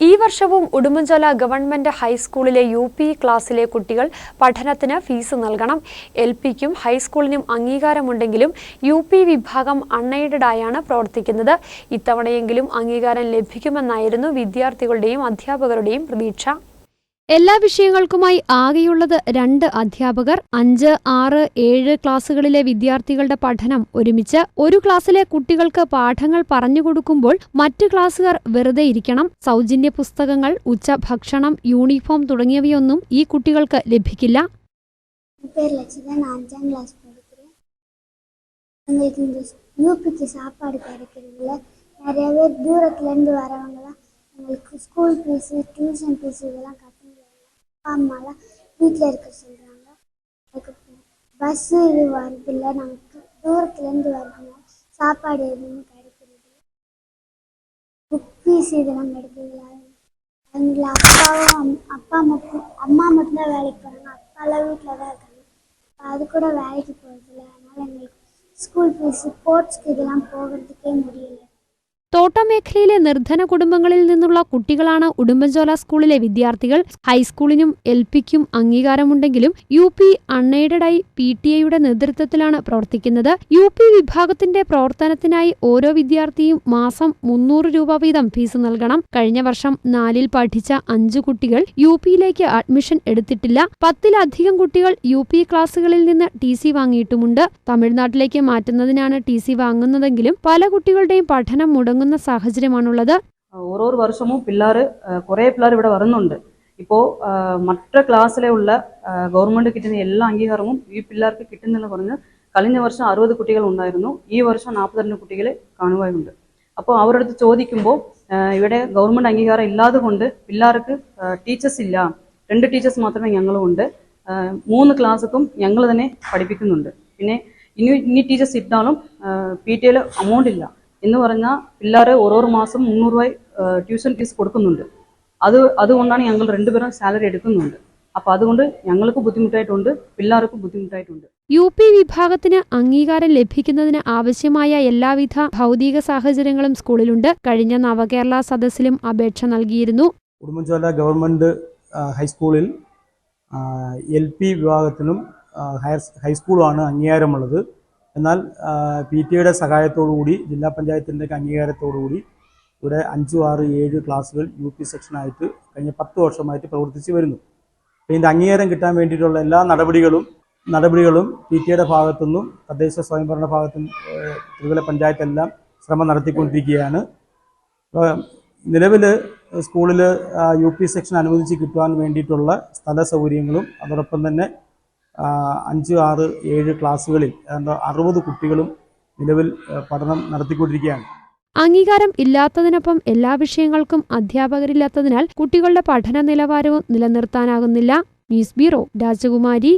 ഈ വർഷവും ഉടുമ്പൻചോല ഗവൺമെന്റ് ഹൈസ്കൂളിലെ യു പി ക്ലാസ്സിലെ കുട്ടികൾ പഠനത്തിന് ഫീസ് നൽകണം. എൽ പിക്കും ഹൈസ്കൂളിനും അംഗീകാരമുണ്ടെങ്കിലും യു പി വിഭാഗം അൺഎയ്ഡഡായാണ് പ്രവർത്തിക്കുന്നത്. ഇത്തവണയെങ്കിലും അംഗീകാരം ലഭിക്കുമെന്നായിരുന്നു വിദ്യാർത്ഥികളുടെയും അധ്യാപകരുടെയും പ്രതീക്ഷ. എല്ലാ വിഷയങ്ങൾക്കുമായി ആകെയുള്ളത് രണ്ട് അധ്യാപകർ അഞ്ച് ആറ് ഏഴ് ക്ലാസ്സുകളിലെ വിദ്യാർത്ഥികളുടെ പഠനം ഒരുമിച്ച് ഒരു ക്ലാസ്സിലെ കുട്ടികൾക്ക് പാഠങ്ങൾ പറഞ്ഞുകൊടുക്കുമ്പോൾ മറ്റു ക്ലാസ്സുകാർ വെറുതെ ഇരിക്കണം സൗജന്യ പുസ്തകങ്ങൾ ഉച്ചഭക്ഷണം യൂണിഫോം തുടങ്ങിയവയൊന്നും ഈ കുട്ടികൾക്ക് ലഭിക്കില്ല என் பேர் லட்சிதா நான் அஞ்சாம் கிளாஸ் படிக்கிறேன் எங்களுக்கு இந்த யூபிக்கு சாப்பாடு கிடைக்கிறதுல நிறைய பேர் தூரத்துலேருந்து வரவங்கலாம் எங்களுக்கு ஸ்கூல் ஃபீஸு டியூஷன் ஃபீஸு இதெல்லாம் கட்ட முடியாது அப்பா அம்மாலாம் வீட்டில் இருக்க சொல்கிறாங்க அதுக்கு பஸ்ஸு இது வரதில்லை. நமக்கு தூரத்துலேருந்து வரதுனால சாப்பாடு எதுவும் கிடைக்கிறது புக் ஃபீஸ் இதெல்லாம் கிடைக்கிறது எங்களை அப்பாவும் அம்- அப்பா மட்டும் அம்மா மட்டும்தான் வேலைக்கு போகிறாங்க அப்பாலாம் வீட்டில் தான் இருக்காங்க. அது கூட வேலைக்கு போகிறதில்ல அதனால் எங்களுக்கு ஸ்கூல் ஃபீஸ் ஸ்போர்ட்ஸ்க்கு இதெல்லாம் போகிறதுக்கே முடியல. തോട്ടമേഖലയിലെ നിർധന കുടുംബങ്ങളിൽ നിന്നുള്ള കുട്ടികളാണ് ഉടുമ്പൻചോല സ്കൂളിലെ വിദ്യാർത്ഥികൾ. ഹൈസ്കൂളിനും എൽ പിക്കും അംഗീകാരമുണ്ടെങ്കിലും യു പി അൺഎയ്ഡഡായി പി ടി എയുടെ നേതൃത്വത്തിലാണ് പ്രവർത്തിക്കുന്നത്. യു പി വിഭാഗത്തിന്റെ പ്രവർത്തനത്തിനായി ഓരോ വിദ്യാർത്ഥിയും മാസം മുന്നൂറ് രൂപ വീതം ഫീസ് നൽകണം. കഴിഞ്ഞ വർഷം നാലിൽ പഠിച്ച അഞ്ച് കുട്ടികൾ യു പിയിലേക്ക് അഡ്മിഷൻ എടുത്തിട്ടില്ല. പത്തിലധികം കുട്ടികൾ യു പി ക്ലാസുകളിൽ നിന്ന് ടി സി വാങ്ങിയിട്ടുമുണ്ട്. തമിഴ്നാട്ടിലേക്ക് മാറ്റുന്നതിനാണ് ടി സി വാങ്ങുന്നതെങ്കിലും പല കുട്ടികളുടെയും പഠനം മുടങ്ങുന്ന സാഹചര്യമാണുള്ളത്. ഓരോ വർഷവും പിള്ളേർ കുറേ പിള്ളേർ ഇവിടെ വരുന്നുണ്ട്. ഇപ്പോൾ മറ്റ ക്ലാസ്സിലുള്ള ഗവൺമെന്റ് കിട്ടുന്ന എല്ലാ അംഗീകാരവും ഈ പിള്ളേർക്ക് കിട്ടുന്നില്ല പറഞ്ഞ് കഴിഞ്ഞ വർഷം അറുപത് കുട്ടികൾ ഉണ്ടായിരുന്നു. ഈ വർഷം നാൽപ്പത്തിരണ്ട് കുട്ടികളെ കാണുവാനുണ്ട് അപ്പോൾ അവരുടെ അടുത്ത് ചോദിക്കുമ്പോൾ ഇവിടെ ഗവൺമെന്റ് അംഗീകാരം ഇല്ലാതെ കൊണ്ട് പിള്ളേർക്ക് ടീച്ചേഴ്സ് ഇല്ല. രണ്ട് ടീച്ചേഴ്സ് മാത്രമേ ഞങ്ങളും ഉണ്ട്. ആ, മൂന്ന് ക്ലാസ്സുക്കും ഞങ്ങൾ തന്നെ പഠിപ്പിക്കുന്നുണ്ട്. പിന്നെ ഇനി ഇനി ടീച്ചേഴ്സ് ഇട്ടാലും പി ടി എയിൽ അമൗണ്ട് ഇല്ല. എന്ന് പറഞ്ഞാൽ പിള്ളേരെ ഓരോ മാസം മുന്നൂറ് രൂപ ട്യൂഷൻ ഫീസ് കൊടുക്കുന്നുണ്ട്. അത് അതുകൊണ്ടാണ് ഞങ്ങൾ രണ്ടുപേരും സാലറി എടുക്കുന്നുണ്ട്. അപ്പൊ അതുകൊണ്ട് ഞങ്ങൾക്ക് ബുദ്ധിമുട്ടായിട്ടുണ്ട് പിള്ളേർക്കും ബുദ്ധിമുട്ടായിട്ടുണ്ട്. യു പി വിഭാഗത്തിന് അംഗീകാരം ലഭിക്കുന്നതിന് ആവശ്യമായ എല്ലാവിധ ഭൗതിക സാഹചര്യങ്ങളും സ്കൂളിലുണ്ട്. കഴിഞ്ഞ നവകേരള സദസ്സിലും അപേക്ഷ നൽകിയിരുന്നു. ഉടുമ്പൻചോല ഗവൺമെന്റ് ഹൈസ്കൂളിൽ എൽ പി വിഭാഗത്തിനും ഹയർ ഹൈസ്കൂളുമാണ് അംഗീകാരമുള്ളത്. എന്നാൽ പി ടി എയുടെ സഹായത്തോടുകൂടി ജില്ലാ പഞ്ചായത്തിന്റെ അംഗീകാരത്തോടുകൂടി ഇവിടെ അഞ്ച് ആറ് ഏഴ് ക്ലാസ്സുകൾ യു പി സെക്ഷനായിട്ട് കഴിഞ്ഞ പത്ത് വർഷമായിട്ട് പ്രവർത്തിച്ച് വരുന്നു. അപ്പോൾ ഇതിന്റെ അംഗീകാരം കിട്ടാൻ വേണ്ടിയിട്ടുള്ള എല്ലാ നടപടികളും നടപടികളും പി ടി എയുടെ ഭാഗത്തുനിന്നും തദ്ദേശ സ്വയംഭരണ ഏഹ്, ത്രിതല പഞ്ചായത്തെല്ലാം ശ്രമം നടത്തിക്കൊണ്ടിരിക്കുകയാണ്. നിലവിൽ സ്കൂളിൽ യു പി സെക്ഷൻ അനുവദിച്ച് കിട്ടുവാൻ വേണ്ടിയിട്ടുള്ള സ്ഥല സൗകര്യങ്ങളും അതോടൊപ്പം തന്നെ അഞ്ച് ആറ് ഏഴ് ക്ലാസ്സുകളിൽ ഏതാണ്ട് അറുപത് കുട്ടികളും നിലവിൽ പഠനം നടത്തിക്കൊണ്ടിരിക്കുകയാണ്. അംഗീകാരം ഇല്ലാത്തതിനൊപ്പം എല്ലാ വിഷയങ്ങൾക്കും അധ്യാപകരില്ലാത്തതിനാൽ കുട്ടികളുടെ പഠന നിലവാരവും നിലനിർത്താനാകുന്നില്ല. ന്യൂസ് ബ്യൂറോ രാജകുമാരി.